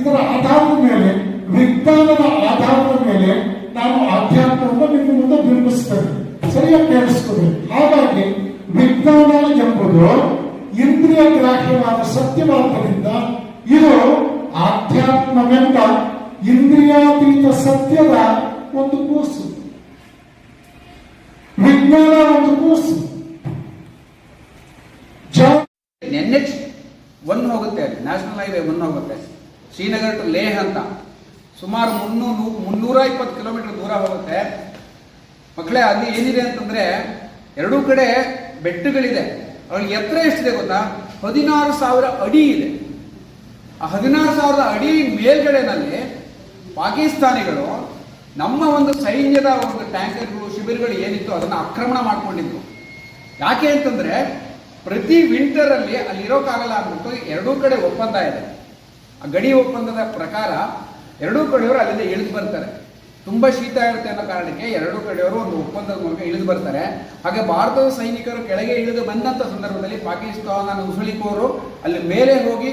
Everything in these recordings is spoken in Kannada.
ಇದರ ಆಧಾರದ ಮೇಲೆ, ವಿಜ್ಞಾನದ ಆಧಾರದ ಮೇಲೆ ನಾನು ಆಧ್ಯಾತ್ಮವನ್ನು ನಿಮ್ಮ ಮುಂದೆ ಬಿಂಬಿಸ್ತೇನೆ ಸರಿಯಾಗಿ ಕೇಳಿಸ್ಕೋಬೇಕು ಹಾಗಾಗಿ ವಿಜ್ಞಾನ ಎಂಬುದು ಇಂದ್ರಿಯ ಗ್ರಾಹ್ಯವಾದ ಸತ್ಯವಾದ್ದರಿಂದ ಇದು ಆಧ್ಯಾತ್ಮವೆಂಬ ಇಂದ್ರಿಯಾತೀತ ಸತ್ಯದ ಒಂದು ಕೂಸು. ವಿಜ್ಞಾನ ಒಂದು ಕೂಸು. ನೆನ್ನೆ ಒನ್ ಹೋಗುತ್ತೆ ನ್ಯಾಷನಲ್ ಹೈವೇ ಒನ್ ಹೋಗುತ್ತೆ. ಶ್ರೀನಗರ್ ಟು ಲೇಹ್ ಅಂತ. ಸುಮಾರು ಮುನ್ನೂರು ಮುನ್ನೂರ ಇಪ್ಪತ್ತು ಕಿಲೋಮೀಟರ್ ದೂರ ಹೋಗುತ್ತೆ. ಮಕ್ಕಳೇ, ಅಲ್ಲಿ ಏನಿದೆ ಅಂತಂದ್ರೆ ಎರಡೂ ಕಡೆ ಬೆಟ್ಟಗಳಿದೆ. ಅವ್ರಿಗೆ ಎತ್ತರ ಎಷ್ಟಿದೆ ಗೊತ್ತಾ? ಹದಿನಾರು ಸಾವಿರ ಅಡಿ ಇದೆ. ಆ ಹದಿನಾರು ಸಾವಿರದ ಅಡಿ ಮೇಲ್ಗಡೆನಲ್ಲಿ ಪಾಕಿಸ್ತಾನಿಗಳು ನಮ್ಮ ಒಂದು ಸೈನ್ಯದ ಒಂದು ಟ್ಯಾಂಕರ್ಗಳು, ಶಿಬಿರಗಳು ಏನಿತ್ತು ಅದನ್ನು ಆಕ್ರಮಣ ಮಾಡ್ಕೊಂಡಿದ್ರು ಯಾಕೆ ಅಂತಂದ್ರೆ ಪ್ರತಿ ವಿಂಟರ್ ಅಲ್ಲಿ ಅಲ್ಲಿ ಇರೋಕ್ಕಾಗಲ್ಲ ಅಂದ್ಬಿಟ್ಟು ಎರಡೂ ಕಡೆ ಒಪ್ಪಂದ ಇದೆ. ಆ ಗಡಿ ಒಪ್ಪಂದದ ಪ್ರಕಾರ ಎರಡೂ ಕಡೆಯವರು ಅಲ್ಲಿಂದ ಇಳಿದು ಬರ್ತಾರೆ. ತುಂಬ ಶೀತ ಇರುತ್ತೆ ಅನ್ನೋ ಕಾರಣಕ್ಕೆ ಎರಡೂ ಕಡೆಯವರು ಒಂದು ಒಪ್ಪಂದದ ಮೂಲಕ ಇಳಿದು ಬರ್ತಾರೆ. ಹಾಗೆ ಭಾರತದ ಸೈನಿಕರು ಕೆಳಗೆ ಇಳಿದು ಬಂದಂತ ಸಂದರ್ಭದಲ್ಲಿ ಪಾಕಿಸ್ತಾನ ನುಸುಳಿಕೋರು ಅಲ್ಲಿ ಮೇಲೆ ಹೋಗಿ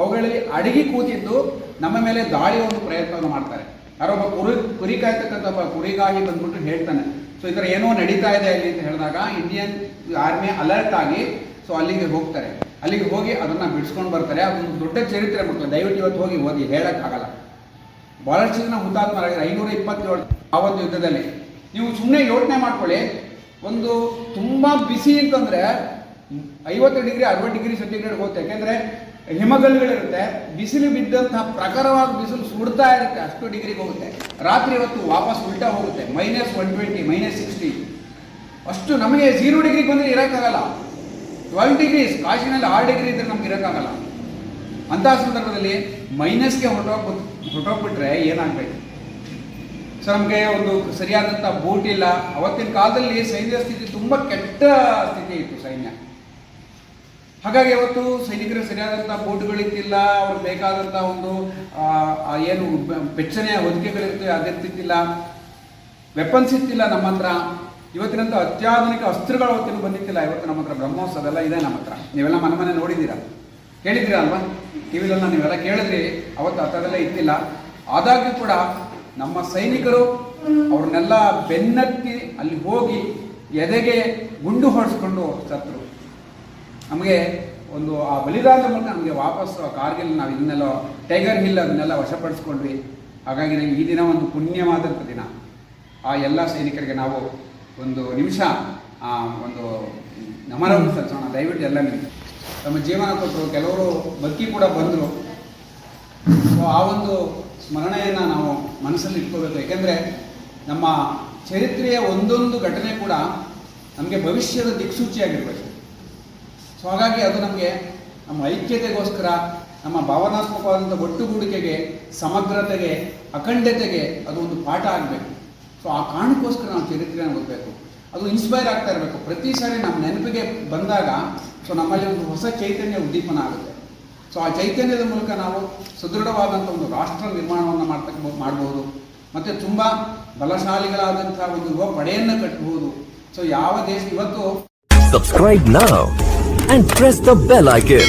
ಅವುಗಳಲ್ಲಿ ಅಡಗಿ ಕೂತಿದ್ದು ನಮ್ಮ ಮೇಲೆ ದಾಳಿ ಒಂದು ಪ್ರಯತ್ನವನ್ನು ಮಾಡ್ತಾರೆ. ಯಾರೊಬ್ಬ ಕುರಿ ಕುರಿ ಕಾಯ್ತಕ್ಕಂಥ ಕುರಿಗಾಗಿ ಬಂದ್ಬಿಟ್ಟು ಹೇಳ್ತಾನೆ. ಸೊ ಈ ಥರ ಏನೋ ನಡೀತಾ ಇದೆ ಅಲ್ಲಿ ಅಂತ ಹೇಳಿದಾಗ ಇಂಡಿಯನ್ ಆರ್ಮಿ ಅಲರ್ಟ್ ಆಗಿ ಸೊ ಅಲ್ಲಿಗೆ ಹೋಗ್ತಾರೆ. ಅಲ್ಲಿಗೆ ಹೋಗಿ ಅದನ್ನ ಬಿಡಿಸ್ಕೊಂಡು ಬರ್ತಾರೆ. ಅದೊಂದು ದೊಡ್ಡ ಚರಿತ್ರೆ ಮಕ್ಕಳು. ದಯವಿಟ್ಟು ಇವತ್ತು ಹೋಗಿ ಓದಿ, ಹೇಳೋಕ್ಕಾಗಲ್ಲ. ಬಹಳಷ್ಟು ಜನ ಹುತಾತ್ಮರಾಗಿದ್ದಾರೆ ಐನೂರ ಇಪ್ಪತ್ತೇಳು ಆವತ್ತು ಯುದ್ಧದಲ್ಲಿ. ನೀವು ಸುಮ್ಮನೆ ಯೋಚನೆ ಮಾಡ್ಕೊಳ್ಳಿ. ಒಂದು ತುಂಬಾ ಬಿಸಿ ಅಂತಂದ್ರೆ ಐವತ್ತು ಡಿಗ್ರಿ, ಅರವತ್ತು ಡಿಗ್ರಿ ಸೆಂಟಿಗ್ರೇಡ್ ಹೋಗುತ್ತೆ. ಯಾಕೆಂದರೆ ಹಿಮಗಲ್ಲುಗಳಿರುತ್ತೆ. ಬಿಸಿಲು ಬಿದ್ದಂತಹ ಪ್ರಖರವಾದ ಬಿಸಿಲು ಸುಡ್ತಾ ಇರುತ್ತೆ. ಅಷ್ಟು ಡಿಗ್ರಿಗೆ ಹೋಗುತ್ತೆ. ರಾತ್ರಿ ಇವತ್ತು ವಾಪಸ್ ಉಲ್ಟಾ ಹೋಗುತ್ತೆ. Minus one twenty minus sixty ಅಷ್ಟು ನಮಗೆ ಝೀರೋ ಡಿಗ್ರಿಗೆ ಬಂದರೆ ಇರೋಕ್ಕಾಗಲ್ಲ. ಟ್ವೆಲ್ ಡಿಗ್ರೀಸ್ ಕಾಶಿನಲ್ಲಿ ಆರು ಡಿಗ್ರಿ ಇದ್ರೆ ನಮ್ಗೆ ಇರೋಕ್ಕಾಗಲ್ಲ. ಅಂತಹ ಸಂದರ್ಭದಲ್ಲಿ ಮೈನಸ್ಗೆ ಹೊರಟೋಗ್ ಹೊರಟೋಗ್ಬಿಟ್ರೆ ಏನಾಗಬೇಕು? ಸೊ ನಮಗೆ ಒಂದು ಸರಿಯಾದಂಥ ಬೂಟ್ ಇಲ್ಲ. ಅವತ್ತಿನ ಕಾಲದಲ್ಲಿ ಸೈನ್ಯ ಸ್ಥಿತಿ ತುಂಬ ಕೆಟ್ಟ ಸ್ಥಿತಿ ಇತ್ತು ಸೈನ್ಯ. ಹಾಗಾಗಿ ಅವತ್ತು ಸೈನಿಕರ ಸರಿಯಾದಂಥ ಬೂಟ್ಗಳಿತ್ತಿಲ್ಲ ಅವ್ರಿಗೆ ಬೇಕಾದಂಥ ಒಂದು ಏನು ಬೆಚ್ಚನೆಯ ಹೊದಿಕೆಗಳಿರ್ತವೆ ಅದಿರ್ತಿದ್ದಿಲ್ಲ ವೆಪನ್ಸ್ ಇತ್ತಿಲ್ಲ ನಮ್ಮ ಹತ್ರ. ಇವತ್ತಿನಂತ ಅತ್ಯಾಧುನಿಕ ಅಸ್ತ್ರಗಳು ಅವತ್ತಿನ ಬಂದಿತ್ತಿಲ್ಲ ಇವತ್ತು ನಮ್ಮ ಹತ್ರ ಬ್ರಹ್ಮೋಸ್ ಅದೆಲ್ಲ ಇದೆ ನಮ್ಮ ಹತ್ರ. ನೀವೆಲ್ಲ ಮನೆ ಮನೆ ನೋಡಿದ್ದೀರಾ? ಕೇಳಿದ್ದೀರಾ ಅಲ್ವಾ? ಟಿವಿಲೆಲ್ಲ ನೀವೆಲ್ಲ ಕೇಳಿದ್ರಿ. ಅವತ್ತು ಆ ಇತ್ತಿಲ್ಲ ಆದಾಗ್ಯೂ ಕೂಡ ನಮ್ಮ ಸೈನಿಕರು ಅವ್ರನ್ನೆಲ್ಲ ಬೆನ್ನತ್ತಿ ಅಲ್ಲಿ ಹೋಗಿ ಎದೆಗೆ ಗುಂಡು ಹೊಡೆಸ್ಕೊಂಡು ಸತ್ರು ನಮಗೆ ಒಂದು ಆ ಬಲಿದಾನದ ಮೂಲಕ ನಮಗೆ ವಾಪಸ್ ಕಾರ್ಗಿಲ್ ನಾವು ಇದನ್ನೆಲ್ಲ ಟೈಗರ್ ಹಿಲ್ ಅದನ್ನೆಲ್ಲ ವಶಪಡಿಸ್ಕೊಂಡ್ವಿ. ಹಾಗಾಗಿ ಈ ದಿನ ಒಂದು ಪುಣ್ಯವಾದಂಥ ದಿನ. ಆ ಎಲ್ಲ ಸೈನಿಕರಿಗೆ ನಾವು ಒಂದು ನಿಮಿಷ ಆ, ಒಂದು ನಮನವನ್ನು ಸಲ್ಲಿಸೋಣ. ದಯವಿಟ್ಟು ಎಲ್ಲ ನಿಮಗೆ. ತಮ್ಮ ಜೀವನ ಕೊಟ್ಟರು ಕೆಲವರು ಬದುಕಿ ಕೂಡ ಬಂದರು. ಸೊ ಆ ಒಂದು ಸ್ಮರಣೆಯನ್ನು ನಾವು ಮನಸ್ಸಲ್ಲಿ ಇಟ್ಕೋಬೇಕು. ಯಾಕೆಂದರೆ ನಮ್ಮ ಚರಿತ್ರೆಯ ಒಂದೊಂದು ಘಟನೆ ಕೂಡ ನಮಗೆ ಭವಿಷ್ಯದ ದಿಕ್ಸೂಚಿಯಾಗಿರ್ಬೇಕು. ಸೊ ಹಾಗಾಗಿ ಅದು ನಮಗೆ ನಮ್ಮ ಐಕ್ಯತೆಗೋಸ್ಕರ ನಮ್ಮ ಭಾವನಾತ್ಮಕವಾದಂಥ ಒಟ್ಟುಗೂಡಿಕೆಗೆ ಸಮಗ್ರತೆಗೆ ಅಖಂಡತೆಗೆ ಅದು ಒಂದು ಪಾಠ ಆಗಬೇಕು. ಸೊ ಆ ಕಾರಣಕ್ಕೋಸ್ಕರ ನಾವು ಚರಿತ್ರೆಯನ್ನು ಓದಬೇಕು. ಅದು ಇನ್ಸ್ಪೈರ್ ಆಗ್ತಾ ಇರಬೇಕು. ಪ್ರತಿ ಸಾರಿ ನಮ್ಮ ನೆನಪಿಗೆ ಬಂದಾಗ ಸೊ ನಮ್ಮಲ್ಲಿ ಒಂದು ಹೊಸ ಚೈತನ್ಯ ಉದ್ದೀಪನ ಆಗುತ್ತೆ. ಸೊ ಆ ಚೈತನ್ಯದ ಮೂಲಕ ನಾವು ಸುದೃಢವಾದಂಥ ಒಂದು ರಾಷ್ಟ್ರ ನಿರ್ಮಾಣವನ್ನು ಮಾಡ್ತಕ್ಕ ಮಾಡ್ಬೋದು. ಮತ್ತು ತುಂಬ ಬಲಶಾಲಿಗಳಾದಂಥ ಒಂದು ಯುವ ಪಡೆಯನ್ನು ಕಟ್ಟಬಹುದು ಸೊ ಯಾವ ದೇಶ ಇವತ್ತು Subscribe now and press the bell icon.